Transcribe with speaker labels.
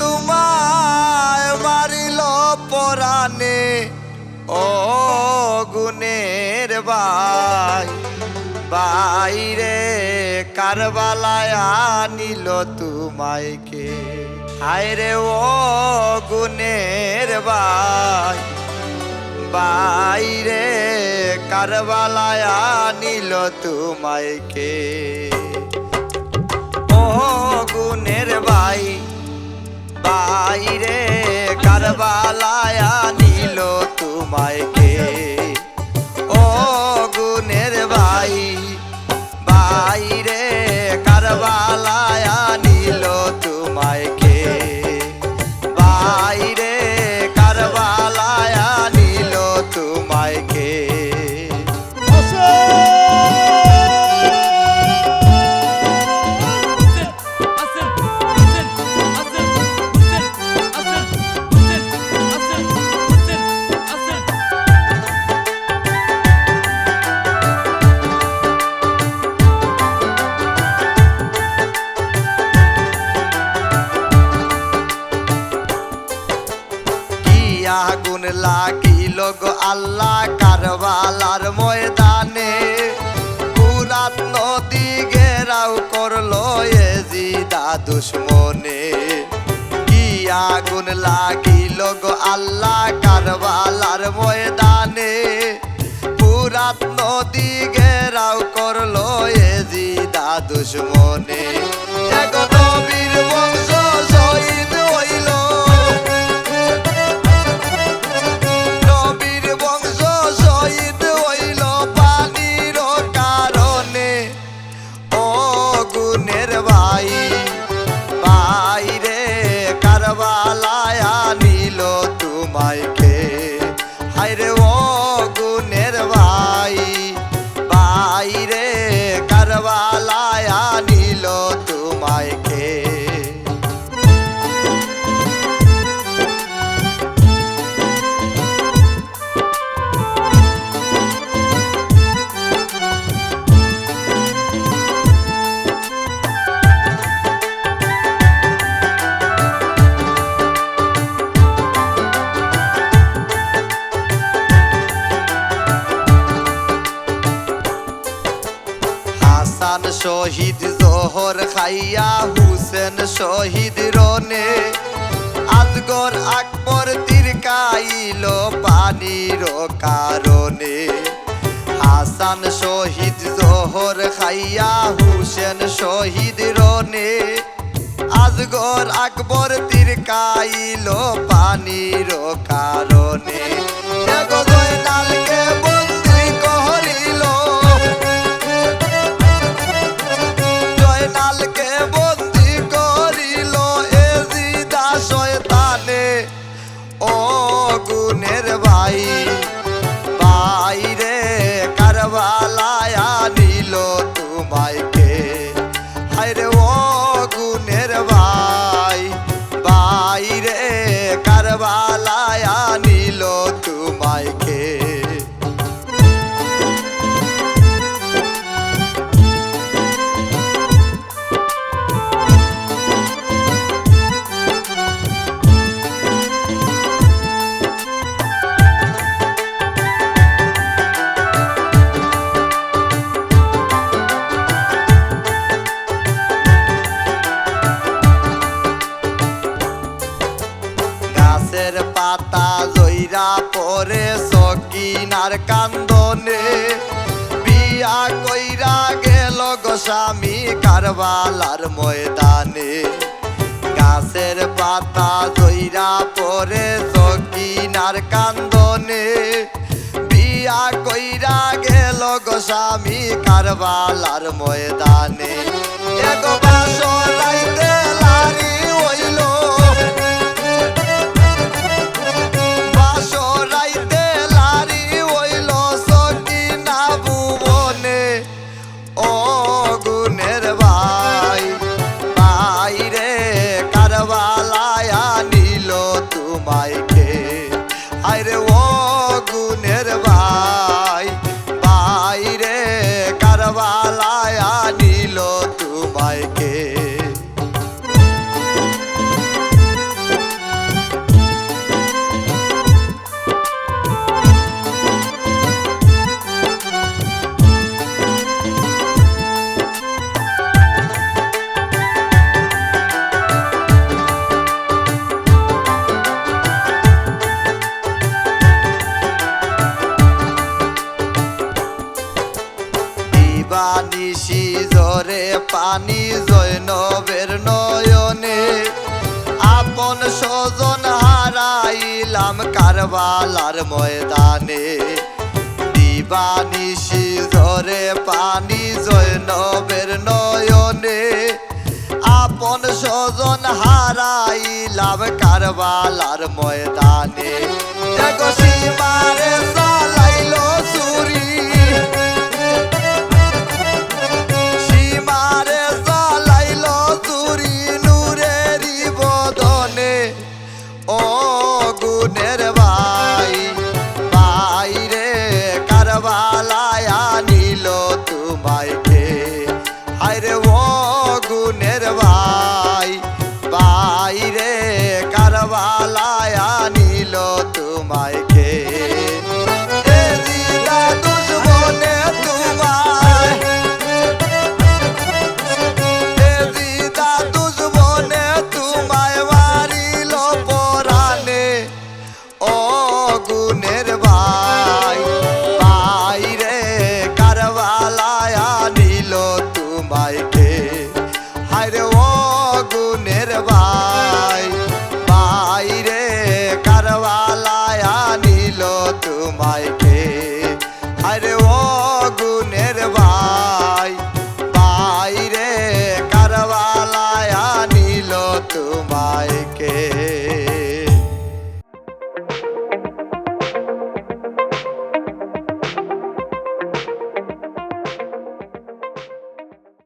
Speaker 1: তোমায় মারিল পরাণে। ও গুণের বাই, বাইরে কারবালায় আনিল তোমায় কে। হায় রে ও গুণের বাই, বাইরে কারবালায় আনিল তোমায় কে। আগুন লাগিল গো আল্লাহ কারবালার ময়দানে। পুরাত নদী ঘেরাও করল এ জিদা দুশ্মনে। এক নবীর বংশ শহীদ শহীদ জোহর খাইয়া হুসেন শহীদ রনে। আজগর আকবর তিরকাইল পানির কারণে। হাসান শহীদ জোহর খাইয়া হুসেন শহীদ রনে। আজগর আকবর তিরকাইল পানির কারণে। পাতা জইরা পরে সকিনার কান্দনে। বিয়া কইরা গেল গোস্বামী কারবালার ময়দানে। গাছের পাতা জইরা পরে সকিনার কান্দনে। বিয়া কইরা গেল গোস্বামী কারবালার ময়দানে। এগো বাসরাইতে কারবালার ময়দানে। দিবানিশি ধরে পানি জৈনবের নয়নে। আপন স্বজন হারাইলাম কারবালার ময়দানে। দেখো সীমারে levar.